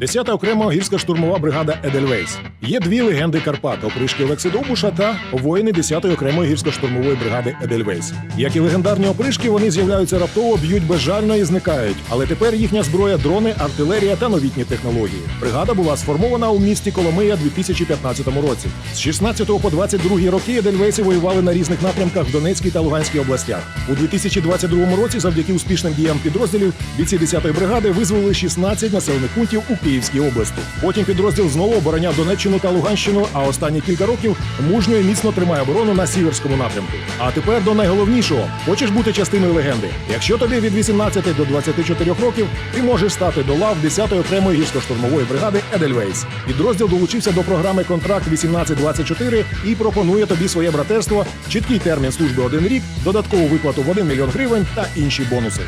10-та окрема гірська штурмова бригада Едельвейс. Є дві легенди Карпат: опришки Олекси Довбуша та воїни 10-ї окремої гірсько-штурмової бригади Едельвейс. Як і легендарні опришки, вони з'являються раптово, б'ють безжально і зникають. Але тепер їхня зброя дрони, артилерія та новітні технології. Бригада була сформована у місті Коломия 2015 році. З 16 по 22 роки Едельвейси воювали на різних напрямках в Донецькій та Луганській областях. У 2022 році, завдяки успішним діям підрозділів, бійці 10-ї бригади визволили 16 населених пунктів у Київській області. Потім підрозділ знову обороняв Донеччину та Луганщину, а останні кілька років мужньо і міцно тримає оборону на сіверському напрямку. А тепер до найголовнішого: хочеш бути частиною легенди? Якщо тобі від 18 до 24 років, ти можеш стати до лав 10-ї окремої гірсько-штурмової бригади Едельвейс. Підрозділ долучився до програми Контракт 1824 і пропонує тобі своє братерство, чіткий термін служби один рік, додаткову виплату в 1 мільйон гривень та інші бонуси.